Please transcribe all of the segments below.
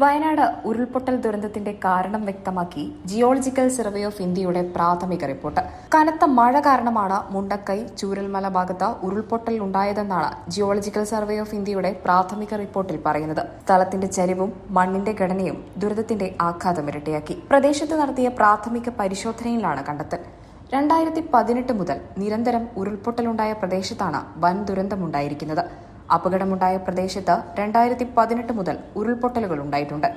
വയനാട് ഉരുൾപൊട്ടൽ ദുരന്തത്തിന്റെ കാരണം വ്യക്തമാക്കി ജിയോളജിക്കൽ സർവേ ഓഫ് ഇന്ത്യയുടെ പ്രാഥമിക റിപ്പോർട്ട്. കനത്ത മഴ കാരണമാണ് മുണ്ടക്കൈ ചൂരൽമല ഭാഗത്ത് ഉരുൾപൊട്ടൽ ഉണ്ടായതെന്നാണ് ജിയോളജിക്കൽ സർവേ ഓഫ് ഇന്ത്യയുടെ പ്രാഥമിക റിപ്പോർട്ടിൽ പറയുന്നത്. സ്ഥലത്തിന്റെ ചരിവും മണ്ണിന്റെ ഘടനയും ദുരന്തത്തിന്റെ ആഘാതം ഇരട്ടിയാക്കി. പ്രദേശത്ത് നടത്തിയ പ്രാഥമിക പരിശോധനയിലാണ് കണ്ടെത്തൽ. രണ്ടായിരത്തി പതിനെട്ട് മുതൽ നിരന്തരം ഉരുൾപൊട്ടലുണ്ടായ പ്രദേശത്താണ് വൻ ദുരന്തമുണ്ടായിരിക്കുന്നത്. അപകടമുണ്ടായ പ്രദേശത്ത് രണ്ടായിരത്തി പതിനെട്ട് മുതൽ ഉരുൾപൊട്ടലുകൾ ഉണ്ടായിട്ടുണ്ട്.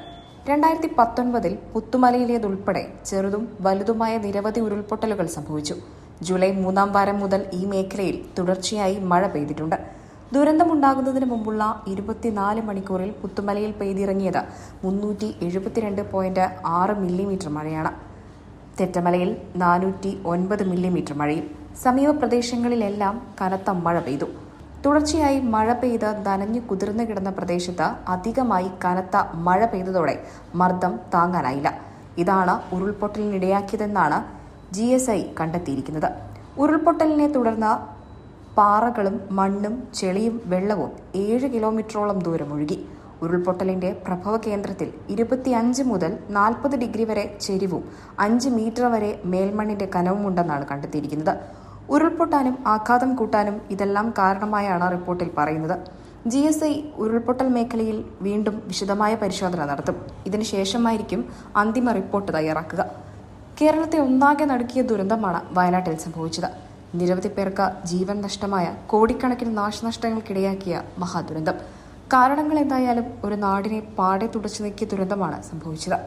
രണ്ടായിരത്തി പത്തൊൻപതിൽ പുത്തുമലയിലേതുൾപ്പെടെ ചെറുതും വലുതുമായ നിരവധി ഉരുൾപൊട്ടലുകൾ സംഭവിച്ചു. ജൂലൈ മൂന്നാം വാരം മുതൽ ഈ മേഖലയിൽ തുടർച്ചയായി മഴ പെയ്തിട്ടുണ്ട്. ദുരന്തമുണ്ടാകുന്നതിന് മുമ്പുള്ള ഇരുപത്തിനാല് മണിക്കൂറിൽ പുത്തുമലയിൽ പെയ്തിറങ്ങിയത് മുന്നൂറ്റി എഴുപത്തിരണ്ട് പോയിന്റ് ആറ് മില്ലിമീറ്റർ മഴയാണ്. തെറ്റമലയിൽ നാനൂറ്റി ഒൻപത് മില്ലിമീറ്റർ മഴയും. സമീപ പ്രദേശങ്ങളിലെല്ലാം കനത്ത മഴ പെയ്തു. തുടർച്ചയായി മഴ പെയ്ത് നനഞ്ഞു കുതിർന്നു കിടന്ന പ്രദേശത്ത് അധികമായി കനത്ത മഴ പെയ്തതോടെ മർദ്ദം താങ്ങാനായില്ല. ഇതാണ് ഉരുൾപൊട്ടലിനിടയാക്കിയതെന്നാണ് ജി എസ് ഐ കണ്ടെത്തിയിരിക്കുന്നത്. ഉരുൾപൊട്ടലിനെ തുടർന്ന് പാറകളും മണ്ണും ചെളിയും വെള്ളവും ഏഴ് കിലോമീറ്ററോളം ദൂരം ഒഴുകി. ഉരുൾപൊട്ടലിന്റെ പ്രഭവ കേന്ദ്രത്തിൽ ഇരുപത്തിയഞ്ച് മുതൽ നാൽപ്പത് ഡിഗ്രി വരെ ചെരിവും അഞ്ച് മീറ്റർ വരെ മേൽമണ്ണിന്റെ കനവുമുണ്ടെന്നാണ് കണ്ടെത്തിയിരിക്കുന്നത്. ഉരുൾപൊട്ടാനും ആഘാതം കൂട്ടാനും ഇതെല്ലാം കാരണമായാണ് റിപ്പോർട്ടിൽ പറയുന്നത്. ജി എസ് ഐ ഉരുൾപൊട്ടൽ മേഖലയിൽ വീണ്ടും വിശദമായ പരിശോധന നടത്തും. ഇതിനുശേഷമായിരിക്കും അന്തിമ റിപ്പോർട്ട് തയ്യാറാക്കുക. കേരളത്തെ ഒന്നാകെ നടുക്കിയ ദുരന്തമാണ് വയനാട്ടിൽ സംഭവിച്ചത്. നിരവധി പേർക്ക് ജീവൻ നഷ്ടമായ കോടിക്കണക്കിന് നാശനഷ്ടങ്ങൾക്കിടയാക്കിയ മഹാദുരന്തം. കാരണങ്ങൾ എന്തായാലും ഒരു നാടിനെ പാടെ തുടച്ചു നീക്കിയ ദുരന്തമാണ് സംഭവിച്ചത്.